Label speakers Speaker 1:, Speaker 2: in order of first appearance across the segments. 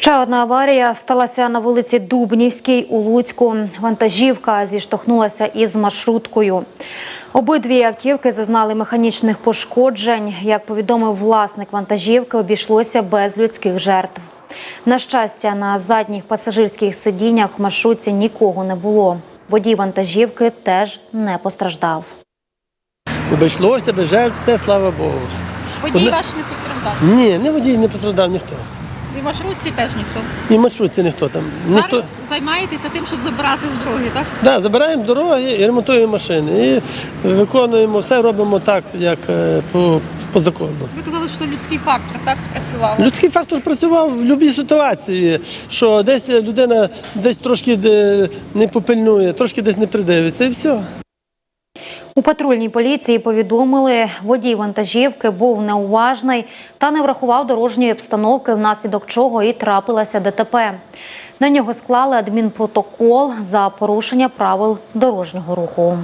Speaker 1: Ще одна аварія сталася на вулиці Дубнівській у Луцьку. Вантажівка зіштовхнулася із маршруткою. Обидві автівки зазнали механічних пошкоджень. Як повідомив власник вантажівки, обійшлося без людських жертв. На щастя, на задніх пасажирських сидіннях в маршрутці нікого не було. Водій вантажівки теж не постраждав.
Speaker 2: Обійшлося без жертв, це слава Богу.
Speaker 3: Водій
Speaker 2: Одне-
Speaker 3: ваш не постраждав.
Speaker 2: Ні, не водій не пострадав ніхто.
Speaker 3: І в маршрутці теж ніхто.
Speaker 2: І в маршрутці ніхто там. Ніхто.
Speaker 3: Зараз займаєтеся тим, щоб забирати з дороги, так?
Speaker 2: Да, забираємо дороги і ремонтуємо машини. І виконуємо все робимо так, як е, по, по закону.
Speaker 3: Ви казали, що це людський фактор, так спрацював.
Speaker 2: Людський фактор працював в будь-якій ситуації, що десь людина десь трошки е, не попильнує, трошки десь не придивиться, і все.
Speaker 1: У патрульній поліції повідомили, водій вантажівки був неуважний та не врахував дорожньої обстановки, внаслідок чого і трапилася ДТП. На нього склали адмінпротокол за порушення правил дорожнього руху.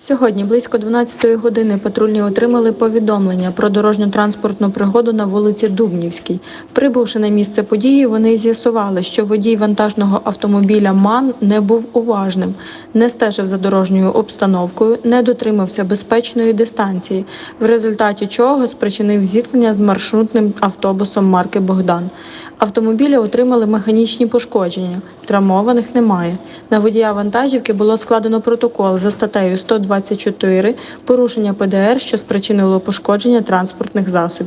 Speaker 4: Сьогодні близько 12-ї години патрульні отримали повідомлення про дорожньо-транспортну пригоду на вулиці Дубнівській. Прибувши на місце події, вони з'ясували, що водій вантажного автомобіля МАН не був уважним, не стежив за дорожньою обстановкою, не дотримався безпечної дистанції, в результаті чого спричинив зіткнення з маршрутним автобусом марки Богдан. Автомобілі отримали механічні пошкодження, травмованих немає. На водія вантажівки було складено протокол за статтею 124 порушення ПДР, що спричинило пошкодження транспортних засобів.